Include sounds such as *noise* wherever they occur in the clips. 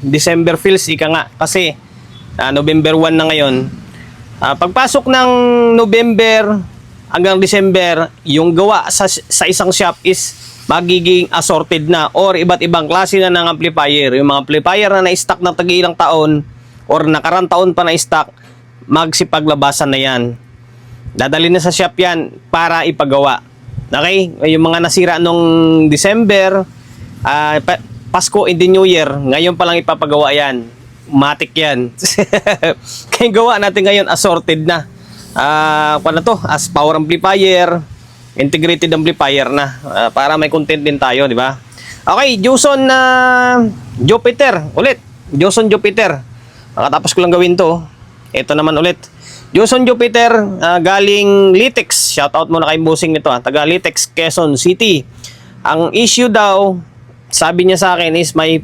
December feels ika nga kasi ah, November 1 na ngayon. Ah, pagpasok ng November hanggang December, yung gawa sa, sa isang shop is magiging assorted na or iba't ibang klase na ng amplifier. Yung mga amplifier na na-stock ng tag-ilang taon or nakarang taon pa na-stock, magsipaglabasan na yan. Dadali na sa shop yan para ipagawa. Okay? Yung mga nasira nung December, pa- Pasko in the New Year, ngayon pa lang ipapagawa yan. Matik yan. *laughs* Kaya gawa natin ngayon, assorted na. Ah, uh, to? As power amplifier, integrated amplifier na. Ah, para may content din tayo, di ba? Okay, Joson na Jupiter. Ulit. Joson Jupiter. Nakatapos ko lang gawin to. Ito naman ulit. Joson Jupiter, ah, galing Litex. Shoutout muna kay Busing nito, ah. taga Litex, Quezon City. Ang issue daw, sabi niya sa akin is may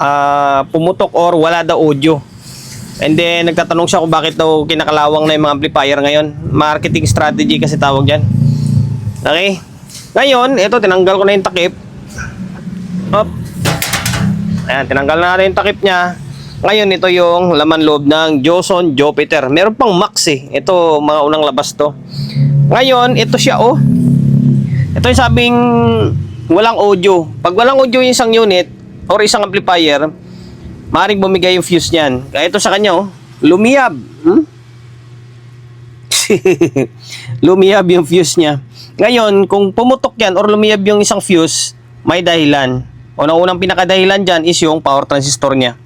ah, pumutok or wala daw audio. And then, nagtatanong siya kung bakit daw kinakalawang na yung mga amplifier ngayon. Marketing strategy kasi tawag dyan. Okay? Ngayon, ito, tinanggal ko na yung takip. Up. Ayan, tinanggal na natin yung takip niya. Ngayon, ito yung laman loob ng Joson Jupiter. Meron pang max eh. Ito, mga unang labas to. Ngayon, ito siya oh. Ito yung sabing walang audio. Pag walang audio yung isang unit or isang amplifier, maaaring bumigay yung fuse niyan. Kaya ito sa kanya oh, lumiyab. Hmm? *laughs* lumiyab yung fuse niya. Ngayon, kung pumutok yan or lumiyab yung isang fuse, may dahilan. Unang-unang pinakadahilan dyan is yung power transistor niya.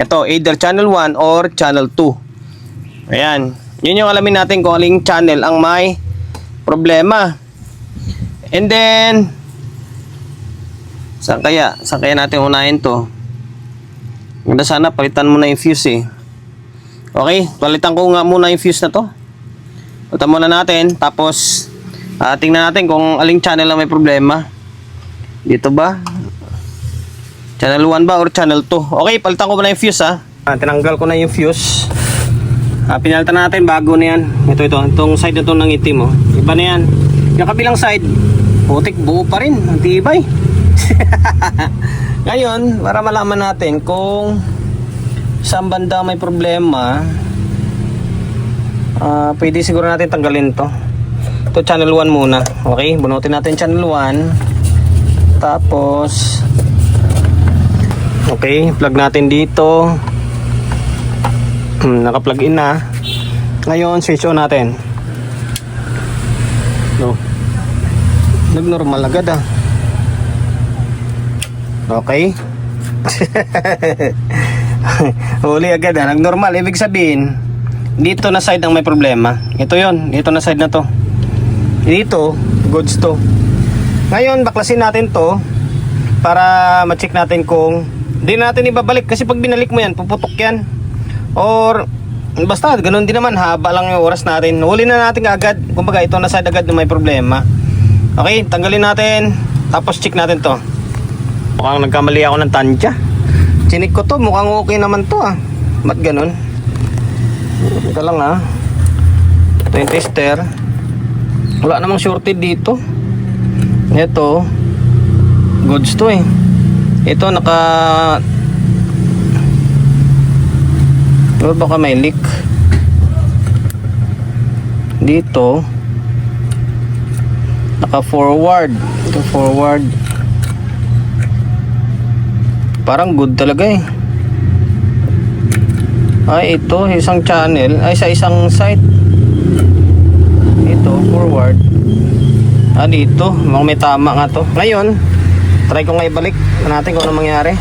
Ito, either channel 1 or channel 2. Ayan. Yun yung alamin natin kung aling channel ang may problema. And then, saan kaya? Saan kaya natin unahin to? Ganda sana, palitan mo na yung fuse eh. Okay, palitan ko nga muna yung fuse na to. Palitan muna natin, tapos ah, tingnan natin kung aling channel ang may problema. Dito ba? Channel 1 ba or channel 2? Okay, palitan ko muna yung fuse ha. Ah, tinanggal ko na yung fuse. Ah, pinalitan natin bago na yan. Ito, ito. Itong side na to ng itim oh. Iba na yan. Yung kabilang side, putik buo pa rin. Ang tibay. *laughs* Ngayon, para malaman natin kung saan banda may problema, ah pwede siguro natin tanggalin to. Ito channel 1 muna. Okay, bunutin natin channel 1. Tapos, okay, plug natin dito. Hmm, naka-plug in na. Ngayon, switch on natin. No. Nag-normal agad ah. Okay. *laughs* Huli agad ah. Nag-normal. Ibig sabihin, dito na side ang may problema. Ito yon Dito na side na to. Dito, goods to. Ngayon, baklasin natin to para ma-check natin kung hindi natin ibabalik kasi pag binalik mo yan, puputok yan. Or, basta, ganun din naman, haba lang yung oras natin. Huli na natin agad. Kumbaga, ito na side agad na may problema. Okay, tanggalin natin. Tapos check natin to. Mukhang nagkamali ako ng tansya. Chinik ko to, mukhang okay naman to ah. Ba't ganun? Ito lang ah. Ito yung tester. Wala namang shorted dito. Ito. Goods to eh. Ito naka... Ano baka may leak? Dito. Naka forward. Ito forward. Parang good talaga eh. Ay, ito, isang channel. Ay, sa isang site. Ito, forward. Ah, dito. Mukhang may tama nga to. Ngayon, try ko nga ibalik. Natin kung ano mangyari.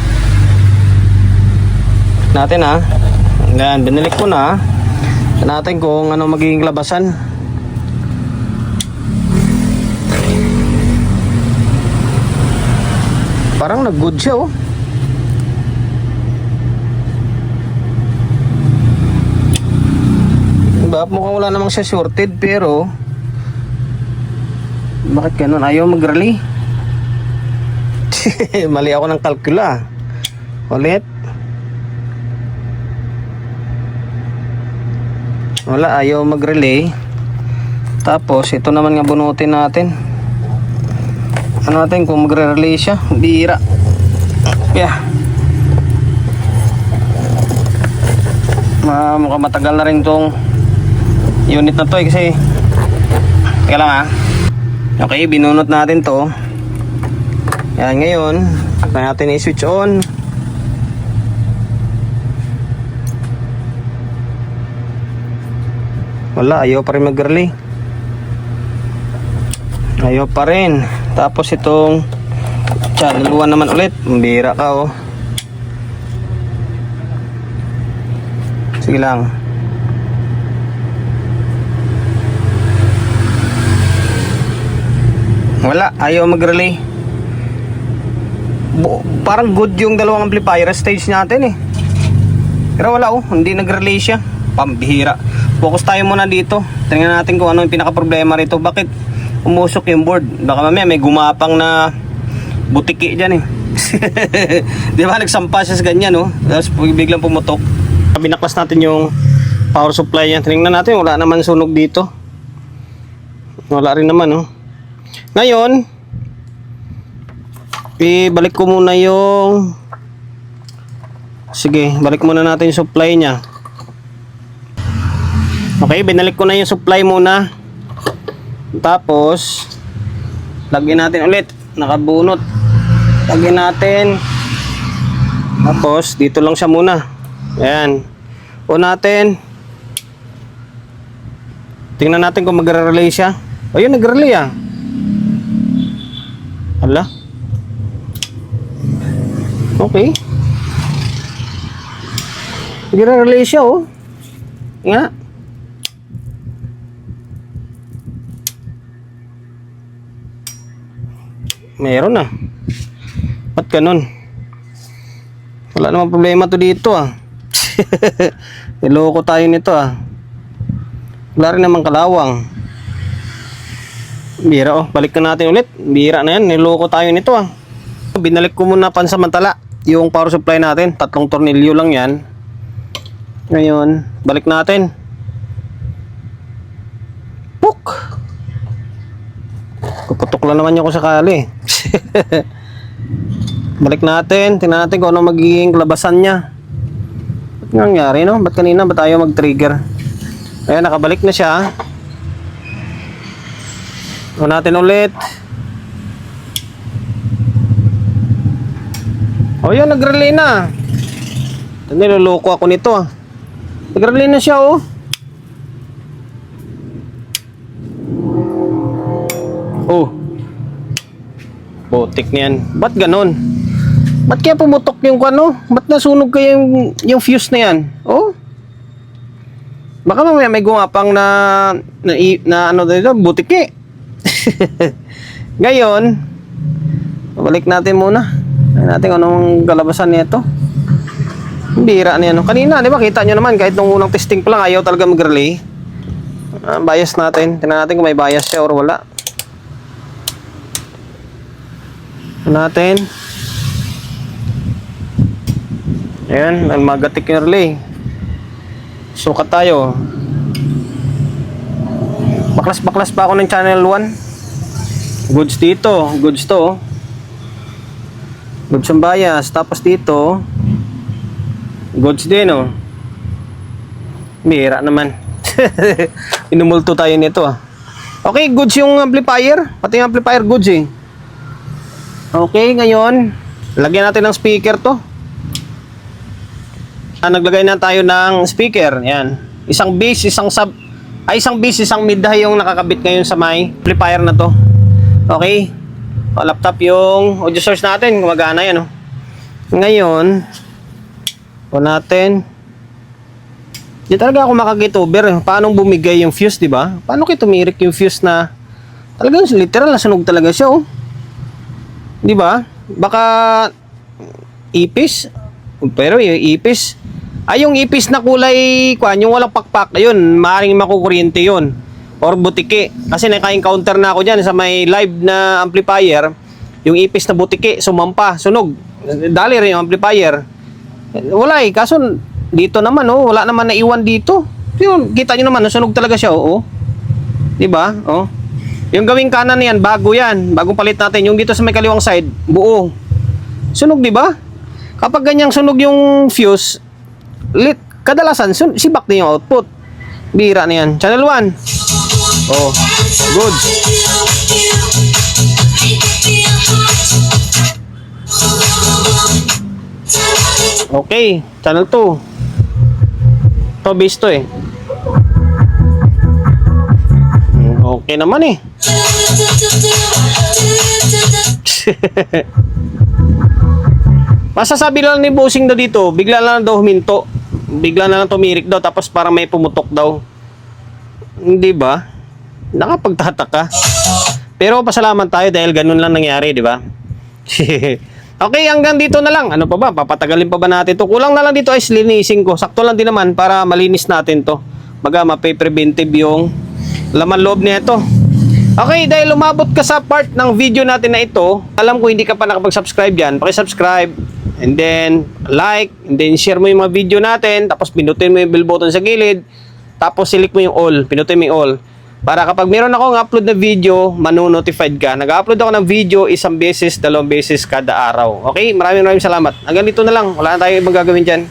Natin ah. Yan, binalik ko na. Natin kung ano magiging labasan. Parang nag-good siya oh. Mukhang wala namang siya shorted pero bakit ganun? Ayaw mag-rally. *laughs* Mali ako ng kalkula. Ulit. Wala, ayaw mag-relay. Tapos, ito naman nga bunutin natin. Ano natin kung magre-relay siya? Bira. Yeah. Ma mukhang matagal na rin tong unit na to eh kasi Teka lang ah. Okay, binunot natin to. Yan ngayon, na natin i-switch on. Wala, ayaw pa rin mag-relay. Ayaw pa rin. Tapos itong channel 1 naman ulit. Mbira ka oh. Sige lang. Wala, ayaw mag-relay. Bu- parang good yung dalawang amplifier stage natin eh. Pero wala oh, hindi nag-relay siya. Pambihira. Focus tayo muna dito. Tingnan natin kung ano yung pinaka-problema rito. Bakit umusok yung board? Baka mamaya may gumapang na butiki dyan eh. *laughs* Di ba nagsampa sa ganyan oh. Tapos biglang pumutok. Binaklas natin yung power supply niya. Tingnan natin, wala naman sunog dito. Wala rin naman oh. Ngayon, ibalik ko muna yung Sige, balik muna natin yung supply niya. Okay, binalik ko na yung supply muna. Tapos, lagyan natin ulit. Nakabunot. Lagyan natin. Tapos, dito lang siya muna. Ayan. O natin. Tingnan natin kung magre-relay siya. O yun, nag-relay ah. Hala. Okay. Nagre-relay siya oh. Nga. Meron na. Ba't ganun? Wala namang problema to dito ah. *laughs* Niloko tayo nito ah. Wala rin namang kalawang. Bira oh, balik na natin ulit. Bira na yan, niloko tayo nito ah. Binalik ko muna pansamantala yung power supply natin. Tatlong tornilyo lang yan. Ngayon, balik natin. Puk! Puputok lang naman yung kung sakali. *laughs* balik natin. Tingnan natin kung ano magiging labasan niya. Ba't nangyari no? Ba't kanina ba tayo mag-trigger? Ayan, nakabalik na siya. O natin ulit. O yun, nag-relay na. Niloloko ako nito ah. Nag-relay na siya oh. Oh. Botik niyan. Ba't ganon? Ba't kaya pumutok yung ano? Ba't nasunog kaya yung, yung fuse na yan? Oh. Baka mamaya may gumapang na na, na ano dito, butiki. *laughs* Ngayon, balik natin muna. Tingnan natin anong kalabasan nito. Bira na yan. Kanina, di ba, kita nyo naman, kahit nung unang testing pa lang, ayaw talaga mag-relay. Ah, bias natin. Tingnan natin kung may bias siya or wala. Natin. Ayan, magatik yung relay. Sukat tayo. Baklas-baklas pa ako ng channel 1. Goods dito. Goods to. Goods ang bias. Tapos dito, goods din oh. Bira naman. *laughs* Inumulto tayo nito ah. Okay, goods yung amplifier. Pati yung amplifier goods eh. Okay, ngayon, lagyan natin ng speaker to. Ah, naglagay na tayo ng speaker. Yan. Isang bass, isang sub, ay isang bass, isang mid high yung nakakabit ngayon sa may amplifier na to. Okay. O, laptop yung audio source natin. Gumagana yan, oh. Ngayon, o natin. Di talaga ako makakit over. eh. Paano bumigay yung fuse, di ba? Paano kayo tumirik yung fuse na talagang literal nasunog talaga siya, oh. Di ba? Baka ipis. Pero yung ipis. Ay, yung ipis na kulay, kwan, yung walang pakpak, ayun, maaaring makukuryente yun. Or butiki. Kasi naka-encounter na ako dyan sa may live na amplifier. Yung ipis na butiki, sumampa, sunog. Dali rin yung amplifier. Wala eh, kaso dito naman, oh, wala naman naiwan dito. Yun, kita nyo naman, nasunog talaga siya, oo. Di ba? Oh. Yung gawing kanan na yan, bago yan. Bagong palit natin. Yung dito sa may kaliwang side, buo. Sunog, di ba? Kapag ganyang sunog yung fuse, lit, kadalasan sun- sibak din yung output. Bira na yan. Channel 1. Oh, good. Okay, channel 2. To base to eh. Hmm, Okay naman eh. *laughs* Masasabi lang ni Bossing daw dito, bigla lang daw huminto. Bigla na lang tumirik daw tapos parang may pumutok daw. Hindi ba? Nakapagtataka. Pero pasalamat tayo dahil ganun lang nangyari, di ba? *laughs* okay, hanggang dito na lang. Ano pa ba? Papatagalin pa ba natin to? Kulang na lang dito ay linisin ko. Sakto lang din naman para malinis natin to. Baga, mape-preventive yung laman loob nito. Okay, dahil umabot ka sa part ng video natin na ito, alam ko hindi ka pa nakapag-subscribe yan, paki-subscribe, and then like, and then share mo yung mga video natin, tapos pinutin mo yung bell button sa gilid, tapos select mo yung all, pinutin mo yung all. Para kapag meron akong upload na video, manu-notified ka. Nag-upload ako ng video isang beses, dalawang beses kada araw. Okay, maraming maraming salamat. Hanggang dito na lang. Wala na tayo ibang gagawin dyan.